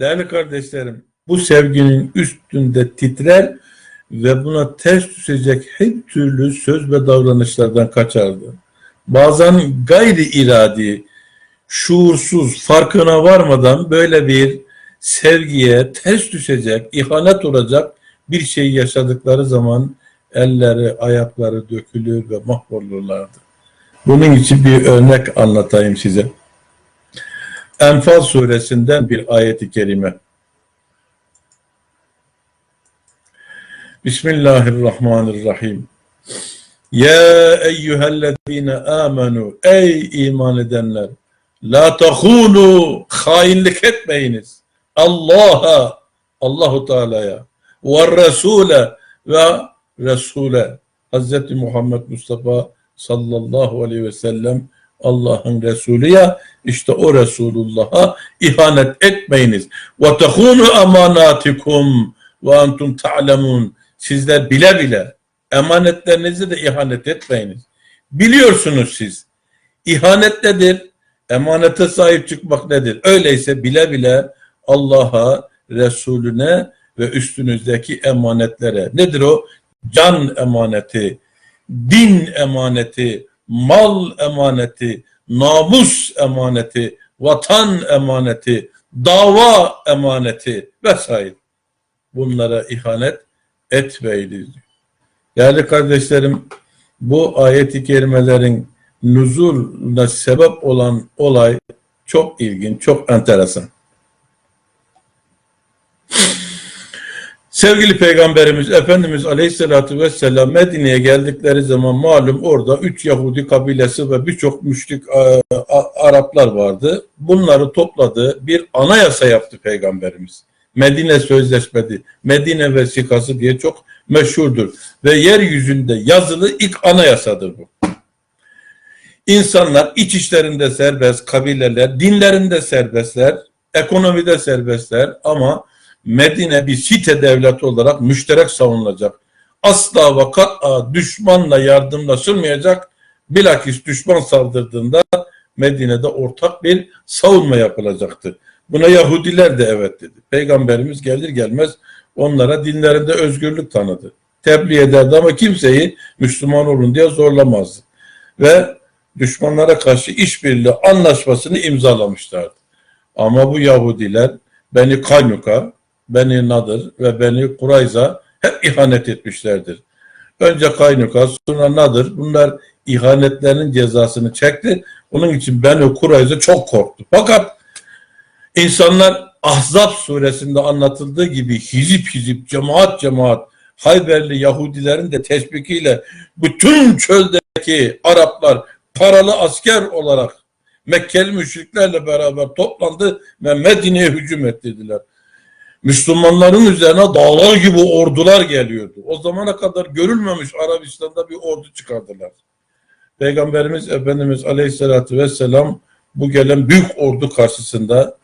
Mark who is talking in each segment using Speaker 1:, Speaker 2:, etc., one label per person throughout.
Speaker 1: Değerli kardeşlerim, bu sevginin üstünde titrer ve buna ters düşecek her türlü söz ve davranışlardan kaçardı. Bazen gayri iradi, şuursuz, farkına varmadan böyle bir sevgiye ters düşecek, ihanet olacak bir şey yaşadıkları zaman elleri, ayakları dökülür ve mahvolurlardı. Bunun için bir örnek anlatayım size. Enfal suresinden bir ayeti kerime. Bismillahirrahmanirrahim. Ya eyyühellezine amenu ey iman edenler la tahunu hainlik etmeyiniz. Allah'a Allahu Teala'ya ve Resul'e ve Resul'e Hz. Muhammed Mustafa sallallahu aleyhi ve sellem Allah'ın Resulü ya işte o Resulullah'a ihanet etmeyiniz. Ve tehunu emanatikum ve entum ta'lemun. Sizler bile bile emanetlerinizi de ihanet etmeyiniz. Biliyorsunuz siz. İhanet nedir? Emanete sahip çıkmak nedir? Öyleyse bile bile Allah'a, Resulüne ve üstünüzdeki emanetlere. Nedir o? Can emaneti, din emaneti, mal emaneti, namus emaneti, vatan emaneti, dava emaneti vesaire. Bunlara ihanet etmeyiniz. Değerli kardeşlerim, bu ayet-i kerimelerin nuzuluna sebep olan olay çok ilginç, çok enteresan. Sevgili Peygamberimiz Efendimiz Aleyhisselatü Vesselam Medine'ye geldikleri zaman malum orada üç Yahudi kabilesi ve birçok müşrik e, Araplar vardı. Bunları topladı, bir anayasa yaptı Peygamberimiz. Medine Sözleşmesi, Medine Vesikası diye çok meşhurdur. Ve yeryüzünde yazılı ilk anayasadır bu. İnsanlar iç işlerinde serbest, kabileler, dinlerinde serbestler, ekonomide serbestler ama Medine bir site devleti olarak müşterek savunulacak. Asla ve kat'a düşmanla yardımlaşılmayacak. Bilakis düşman saldırdığında Medine'de ortak bir savunma yapılacaktı. Buna Yahudiler de evet dedi. Peygamberimiz gelir gelmez onlara dinlerinde özgürlük tanıdı. Tebliğ ederdi ama kimseyi Müslüman olun diye zorlamazdı. Ve düşmanlara karşı işbirliği anlaşmasını imzalamışlardı. Ama bu Yahudiler Beni Kaynuka, Beni Nadır ve Beni Kurayza hep ihanet etmişlerdir. Önce Kaynuka, sonra Nadır. Bunlar ihanetlerinin cezasını çekti. Onun için Beni Kurayza çok korktu. Fakat insanlar Ahzab suresinde anlatıldığı gibi hizip hizip, cemaat cemaat, Hayberli Yahudilerin de teşvikiyle bütün çöldeki Araplar paralı asker olarak Mekkeli müşriklerle beraber toplandı ve Medine'ye hücum ettirdiler. Müslümanların üzerine dağlar gibi ordular geliyordu. O zamana kadar görülmemiş Arabistan'da bir ordu çıkardılar. Peygamberimiz Efendimiz Aleyhisselatü Vesselam bu gelen büyük ordu karşısında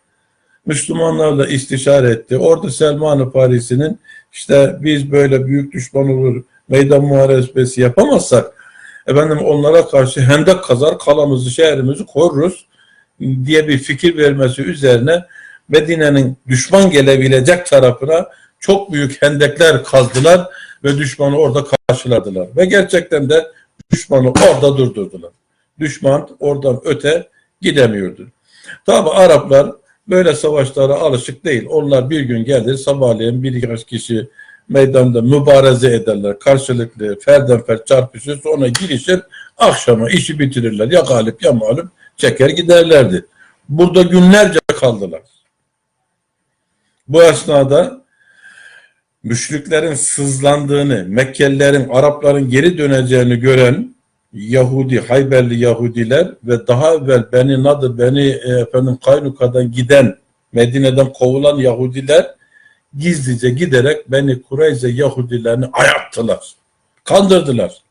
Speaker 1: Müslümanlarla istişare etti. Orada Selman-ı Farisi'nin işte biz böyle büyük düşman olur, meydan muharebesi yapamazsak efendim onlara karşı hendek kazar, kalamızı, şehrimizi koruruz diye bir fikir vermesi üzerine Medine'nin düşman gelebilecek tarafına çok büyük hendekler kazdılar ve düşmanı orada karşıladılar. Ve gerçekten de düşmanı orada durdurdular. Düşman oradan öte gidemiyordu. Tabi Araplar böyle savaşlara alışık değil. Onlar bir gün gelir sabahleyin bir birkaç kişi meydanda mübareze ederler. Karşılıklı ferden fer çarpışır sonra girişir akşama işi bitirirler. Ya galip ya mağlup çeker giderlerdi. Burada günlerce kaldılar. Bu esnada müşriklerin sızlandığını, Mekkelilerin, Arapların geri döneceğini gören Yahudi, Hayberli Yahudiler ve daha evvel Beni Nadır, Beni e, efendim Kaynuka'dan giden, Medine'den kovulan Yahudiler gizlice giderek Beni Kureyze Yahudilerini ayarttılar. Kandırdılar.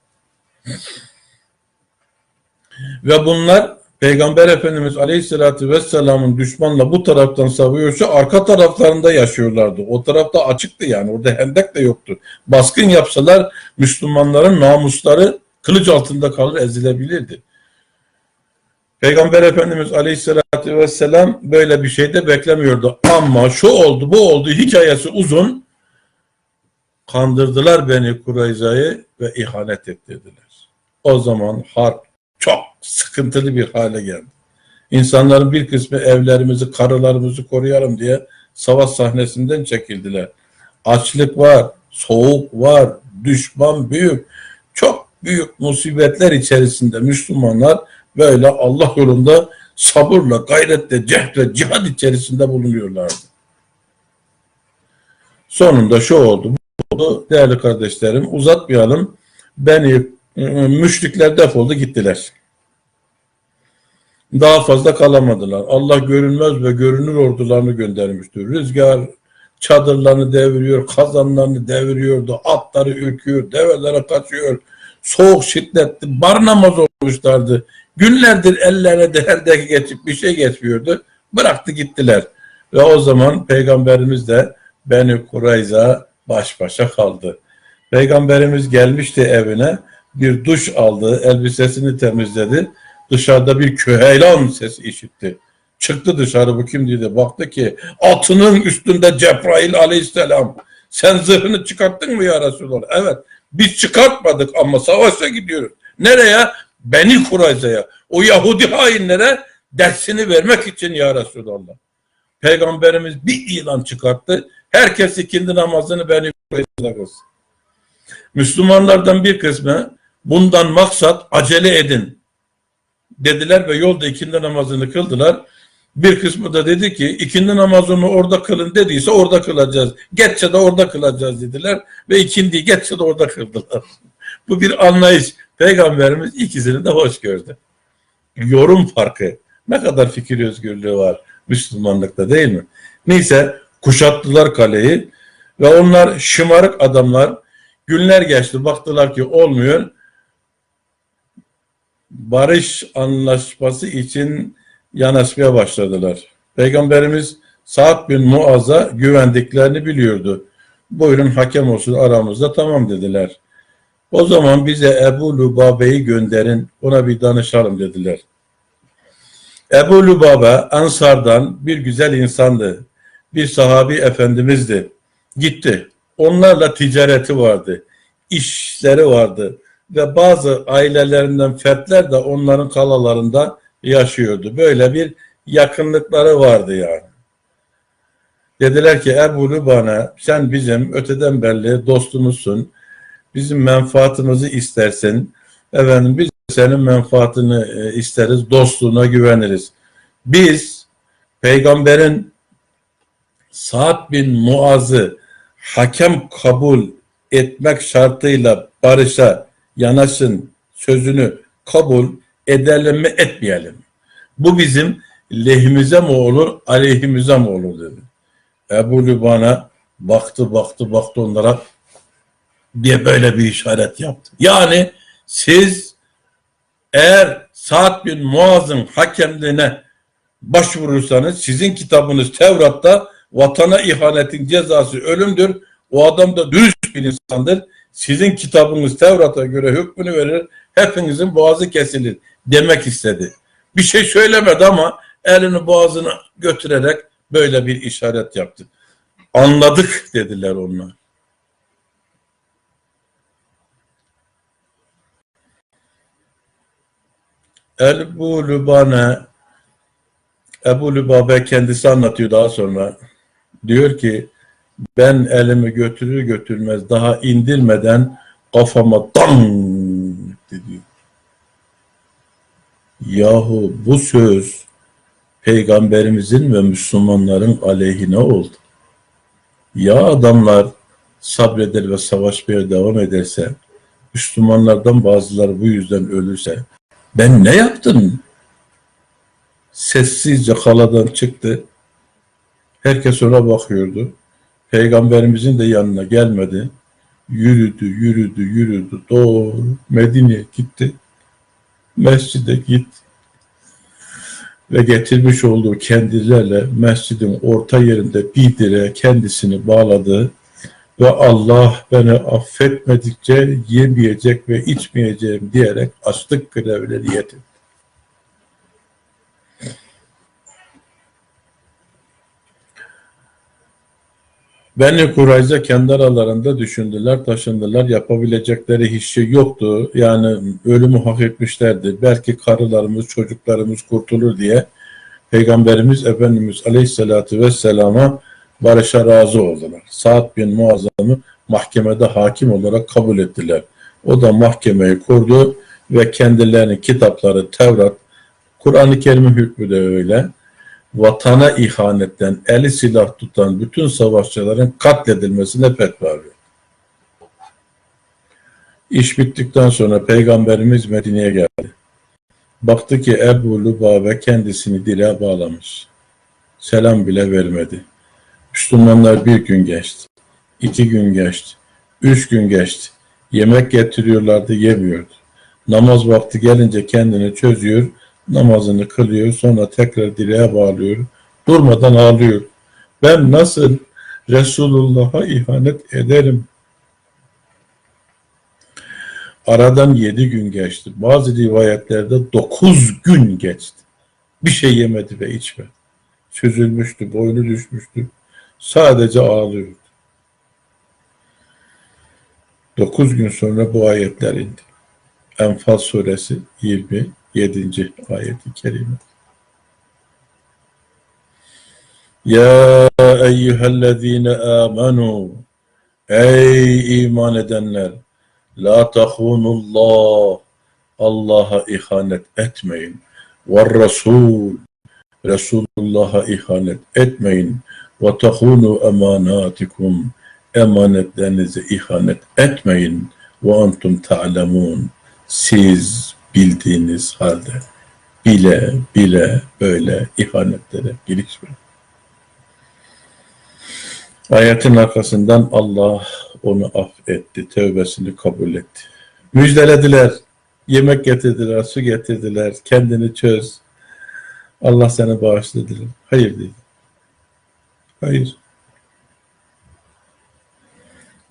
Speaker 1: Ve bunlar Peygamber Efendimiz Aleyhisselatü Vesselam'ın düşmanla bu taraftan savuyorsa arka taraflarında yaşıyorlardı. O tarafta açıktı yani. Orada hendek de yoktu. Baskın yapsalar Müslümanların namusları kılıç altında kalır ezilebilirdi. Peygamber Efendimiz Aleyhisselatü Vesselam böyle bir şey de beklemiyordu. Ama şu oldu bu oldu hikayesi uzun. Kandırdılar beni Kurayza'yı ve ihanet ettirdiler. O zaman harp sıkıntılı bir hale geldi. İnsanların bir kısmı evlerimizi, karılarımızı koruyalım diye savaş sahnesinden çekildiler. Açlık var, soğuk var, düşman büyük. Çok büyük musibetler içerisinde Müslümanlar böyle Allah yolunda sabırla, gayretle, cehdle, cihad içerisinde bulunuyorlardı. Sonunda şu oldu, bu oldu. Değerli kardeşlerim uzatmayalım. Beni e, müşrikler defoldu gittiler. Daha fazla kalamadılar. Allah görünmez ve görünür ordularını göndermiştir. Rüzgar çadırlarını deviriyor, kazanlarını deviriyordu, atları ürküyor, develere kaçıyor. Soğuk şiddetli, barnamaz olmuşlardı. Günlerdir ellerine derdeki geçip bir şey geçmiyordu. Bıraktı gittiler. Ve o zaman Peygamberimiz de Beni Kurayza baş başa kaldı. Peygamberimiz gelmişti evine, bir duş aldı, elbisesini temizledi. Dışarıda bir küheylan sesi işitti. Çıktı dışarı bu kim dedi. Baktı ki atının üstünde Cebrail aleyhisselam. Sen zırhını çıkarttın mı ya Resulallah? Evet. Biz çıkartmadık ama savaşa gidiyoruz. Nereye? Beni Kurayza'ya. O Yahudi hainlere dersini vermek için ya Resulallah. Peygamberimiz bir ilan çıkarttı. Herkes ikindi namazını Beni Kurayza'da kılsın. Müslümanlardan bir kısmı bundan maksat acele edin dediler ve yolda ikindi namazını kıldılar. Bir kısmı da dedi ki ikindi namazını orada kılın dediyse orada kılacağız. Geçse de orada kılacağız dediler ve ikindiyi geçse de orada kıldılar. Bu bir anlayış. Peygamberimiz ikisini de hoş gördü. Yorum farkı. Ne kadar fikir özgürlüğü var Müslümanlıkta değil mi? Neyse kuşattılar kaleyi ve onlar şımarık adamlar günler geçti baktılar ki olmuyor barış anlaşması için yanaşmaya başladılar. Peygamberimiz Sa'd bin Muaz'a güvendiklerini biliyordu. Buyurun hakem olsun aramızda tamam dediler. O zaman bize Ebu Lubabe'yi gönderin ona bir danışalım dediler. Ebu Lubabe Ansar'dan bir güzel insandı. Bir sahabi efendimizdi. Gitti. Onlarla ticareti vardı. işleri vardı ve bazı ailelerinden fertler de onların kalalarında yaşıyordu. Böyle bir yakınlıkları vardı yani. Dediler ki Ebu Lübane sen bizim öteden belli dostumuzsun. Bizim menfaatımızı istersin. Efendim biz senin menfaatini e, isteriz. Dostluğuna güveniriz. Biz peygamberin Sa'd bin Muaz'ı hakem kabul etmek şartıyla barışa yanaşın sözünü kabul edelim mi etmeyelim. Bu bizim lehimize mi olur, aleyhimize mi olur dedi. Ebu Lübana baktı baktı baktı onlara diye böyle bir işaret yaptı. Yani siz eğer Sa'd bin Muaz'ın hakemliğine başvurursanız sizin kitabınız Tevrat'ta vatana ihanetin cezası ölümdür. O adam da dürüst bir insandır sizin kitabınız Tevrat'a göre hükmünü verir, hepinizin boğazı kesilir demek istedi. Bir şey söylemedi ama elini boğazına götürerek böyle bir işaret yaptı. Anladık dediler onlar. Ebu Lübane Ebu Lübabe kendisi anlatıyor daha sonra. Diyor ki ben elimi götürür götürmez daha indirmeden kafama dam diyor. Yahu bu söz peygamberimizin ve Müslümanların aleyhine oldu. Ya adamlar sabreder ve savaşmaya devam ederse, Müslümanlardan bazıları bu yüzden ölürse, ben ne yaptım? Sessizce kaladan çıktı. Herkes ona bakıyordu. Peygamberimizin de yanına gelmedi. Yürüdü, yürüdü, yürüdü. Doğru Medine'ye gitti. Mescide git ve getirmiş olduğu kendilerle mescidin orta yerinde bir direğe kendisini bağladı ve Allah beni affetmedikçe yemeyecek ve içmeyeceğim diyerek açlık grevleri yetin. Beni Kurayza kendi aralarında düşündüler, taşındılar. Yapabilecekleri hiç şey yoktu. Yani ölümü hak etmişlerdi. Belki karılarımız, çocuklarımız kurtulur diye Peygamberimiz Efendimiz Aleyhisselatü Vesselam'a barışa razı oldular. Sa'd bin Muazzam'ı mahkemede hakim olarak kabul ettiler. O da mahkemeyi kurdu ve kendilerinin kitapları Tevrat, Kur'an-ı Kerim'in hükmü de öyle. Vatana ihanetten eli silah tutan bütün savaşçıların katledilmesine fetva verdi. İş bittikten sonra Peygamberimiz Medine'ye geldi. Baktı ki Ebu Lübabe kendisini dile bağlamış. Selam bile vermedi. Müslümanlar bir gün geçti. iki gün geçti. Üç gün geçti. Yemek getiriyorlardı, yemiyordu. Namaz vakti gelince kendini çözüyor, namazını kılıyor, sonra tekrar direğe bağlıyor. Durmadan ağlıyor. Ben nasıl Resulullah'a ihanet ederim? Aradan yedi gün geçti. Bazı rivayetlerde dokuz gün geçti. Bir şey yemedi ve içmedi. Çözülmüştü, boynu düşmüştü. Sadece ağlıyordu. Dokuz gün sonra bu ayetler indi. Enfal suresi 27. ayeti kerime. Ya eyyühellezine amenu Ey iman edenler La tahunullah Allah'a ihanet etmeyin. Ve Resul Resulullah'a ihanet etmeyin. Ve tahunu emanatikum emanetlerinize ihanet etmeyin. Ve antum ta'lemun siz bildiğiniz halde bile bile böyle ihanetlere girişmeyin. Ayetin arkasından Allah onu affetti, tövbesini kabul etti. Müjdelediler, yemek getirdiler, su getirdiler, kendini çöz. Allah seni bağışladı. Hayır dedi. Hayır.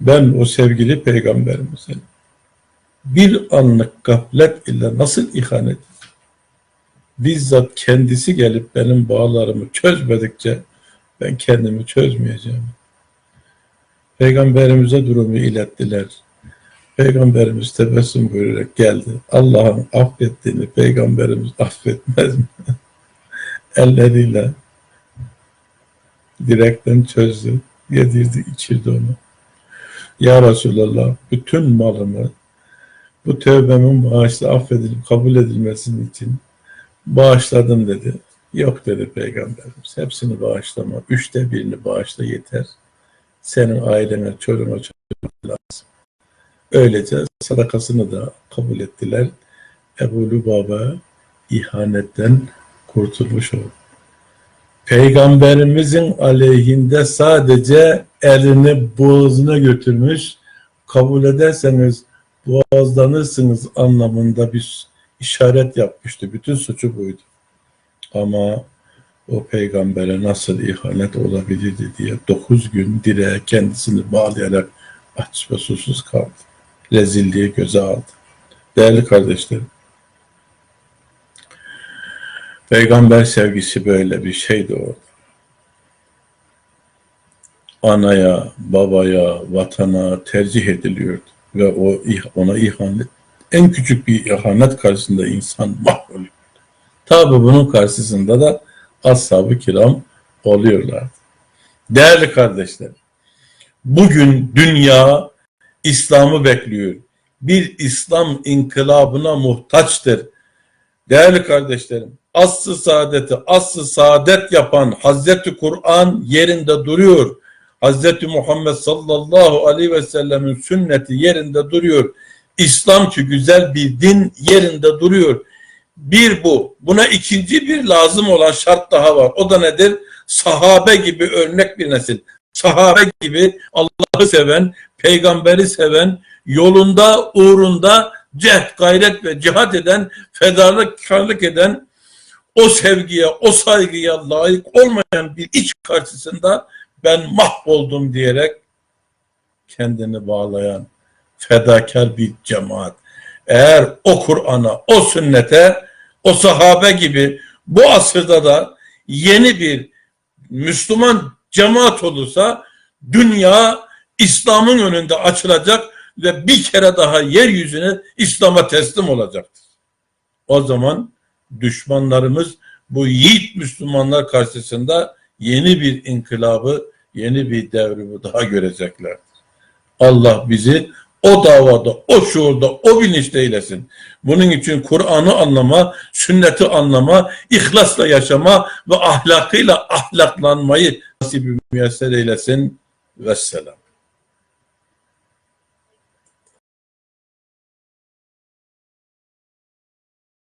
Speaker 1: Ben o sevgili peygamberimize bir anlık gaflet ile nasıl ihanet bizzat kendisi gelip benim bağlarımı çözmedikçe ben kendimi çözmeyeceğim. Peygamberimize durumu ilettiler. Peygamberimiz tebessüm buyurarak geldi. Allah'ın affettiğini peygamberimiz affetmez mi? Elleriyle direkten çözdü, yedirdi, içirdi onu. Ya Resulallah bütün malımı bu tövbemin bağışla affedilip kabul edilmesinin için bağışladım dedi. Yok dedi Peygamberimiz. Hepsini bağışlama. Üçte birini bağışla yeter. Senin ailene, çocuğuna çocuğuna lazım. Öylece sadakasını da kabul ettiler. Ebu Lübaba ihanetten kurtulmuş oldu. Peygamberimizin aleyhinde sadece elini boğazına götürmüş. Kabul ederseniz boğazlanırsınız anlamında bir işaret yapmıştı. Bütün suçu buydu. Ama o peygambere nasıl ihanet olabilirdi diye dokuz gün direğe kendisini bağlayarak aç ve susuz kaldı. Rezilliği göze aldı. Değerli kardeşlerim, peygamber sevgisi böyle bir şeydi orada. Anaya, babaya, vatana tercih ediliyordu ve o ona ihanet en küçük bir ihanet karşısında insan mahvoluyor. Tabi bunun karşısında da ashab-ı kiram oluyorlar. Değerli kardeşler, bugün dünya İslam'ı bekliyor. Bir İslam inkılabına muhtaçtır. Değerli kardeşlerim, aslı saadeti, aslı saadet yapan Hazreti Kur'an yerinde duruyor. Hazreti Muhammed sallallahu aleyhi ve sellemin sünneti yerinde duruyor. İslam ki güzel bir din yerinde duruyor. Bir bu. Buna ikinci bir lazım olan şart daha var. O da nedir? Sahabe gibi örnek bir nesil. Sahabe gibi Allah'ı seven, peygamberi seven, yolunda, uğrunda cehd, gayret ve cihat eden, fedakarlık eden, o sevgiye, o saygıya layık olmayan bir iç karşısında ben mahvoldum diyerek kendini bağlayan fedakar bir cemaat. Eğer o Kur'an'a, o sünnete, o sahabe gibi bu asırda da yeni bir Müslüman cemaat olursa dünya İslam'ın önünde açılacak ve bir kere daha yeryüzüne İslam'a teslim olacaktır. O zaman düşmanlarımız bu yiğit Müslümanlar karşısında yeni bir inkılabı, yeni bir devrimi daha görecekler. Allah bizi o davada, o şuurda, o bilinçte eylesin. Bunun için Kur'an'ı anlama, sünneti anlama, ihlasla yaşama ve ahlakıyla ahlaklanmayı nasibi müyesser eylesin. Vesselam.